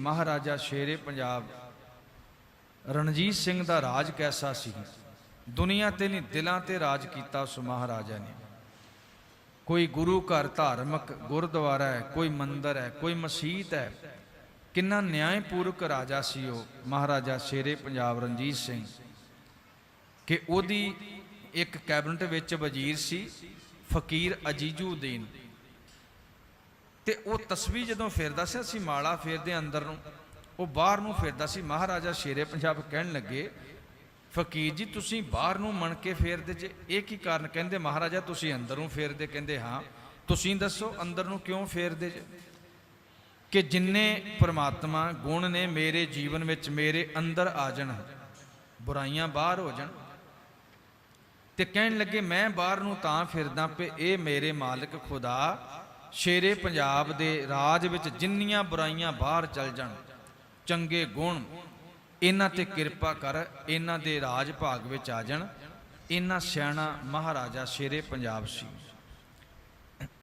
ਮਹਾਰਾਜਾ ਸ਼ੇਰੇ ਪੰਜਾਬ। ਰਣਜੀਤ ਸਿੰਘ ਦਾ ਰਾਜ ਕੈਸਾ ਸੀ? ਦੁਨੀਆ ਤੇ ਨਹੀਂ, ਦਿਲਾਂ ਤੇ ਰਾਜ ਕੀਤਾ ਉਸ ਮਹਾਰਾਜਾ ਨੇ। ਕੋਈ ਗੁਰੂ ਘਰ ਧਾਰਮਿਕ ਗੁਰਦੁਆਰਾ ਹੈ, ਕੋਈ ਮੰਦਿਰ ਹੈ, ਕੋਈ ਮਸਜਿਦ ਹੈ, ਕਿੰਨਾ ਨਿਆਂਪੂਰਕ ਰਾਜਾ ਸੀ ਉਹ, ਮਹਾਰਾਜਾ ਸ਼ੇਰੇ ਪੰਜਾਬ ਰਣਜੀਤ ਸਿੰਘ। ਕਿ ਉਹਦੀ ਇੱਕ ਕੈਬਨਿਟ ਵਿੱਚ ਵਜ਼ੀਰ ਸੀ, ਫਕੀਰ ਅਜੀਜੂਦੀਨ। ਤੇ ਉਹ ਤਸਵੀਰ ਜਦੋਂ ਫੇਰਦਾ ਸੀ, ਅਸੀਂ ਮਾਲਾ ਫੇਰਦੇ ਅੰਦਰ ਨੂੰ, ਉਹ ਬਾਹਰ ਨੂੰ ਫੇਰਦਾ ਸੀ। ਮਹਾਰਾਜਾ ਸ਼ੇਰੇ ਪੰਜਾਬ ਕਹਿਣ ਲੱਗੇ, ਫਕੀਰ ਜੀ, ਤੁਸੀਂ ਬਾਹਰ ਨੂੰ ਮਣ ਕੇ ਫੇਰਦੇ ਜੇ, ਇਹ ਕੀ ਕਾਰਨ? ਕਹਿੰਦੇ, ਮਹਾਰਾਜਾ, ਤੁਸੀਂ ਅੰਦਰ ਨੂੰ ਫੇਰਦੇ। ਕਹਿੰਦੇ, ਹਾਂ, ਤੁਸੀਂ ਦੱਸੋ ਅੰਦਰ ਨੂੰ ਕਿਉਂ ਫੇਰਦੇ ਜੇ? ਕਿ ਜਿੰਨੇ ਪ੍ਰਮਾਤਮਾ ਗੁਣ ਨੇ ਮੇਰੇ ਜੀਵਨ ਵਿੱਚ ਮੇਰੇ ਅੰਦਰ ਆ ਜਾਣ, ਬੁਰਾਈਆਂ ਬਾਹਰ ਹੋ ਜਾਣ। ਤੇ ਕਹਿਣ ਲੱਗੇ, ਮੈਂ ਬਾਹਰ ਨੂੰ ਤਾਂ ਫਿਰਦਾ ਪਏ, ਇਹ ਮੇਰੇ ਮਾਲਕ ਖੁਦਾ ਸ਼ੇਰੇ ਪੰਜਾਬ ਦੇ ਰਾਜ ਵਿੱਚ ਜਿੰਨੀਆਂ ਬੁਰਾਈਆਂ ਬਾਹਰ ਚਲ ਜਾਣ, ਚੰਗੇ ਗੁਣ, ਇਹਨਾਂ ਤੇ ਕਿਰਪਾ ਕਰ, ਇਹਨਾਂ ਦੇ ਰਾਜ ਭਾਗ ਵਿੱਚ ਆ ਜਾਣ, ਇਹਨਾਂ ਸਿਆਣਾ ਮਹਾਰਾਜਾ ਸ਼ੇਰੇ ਪੰਜਾਬ ਸੀ।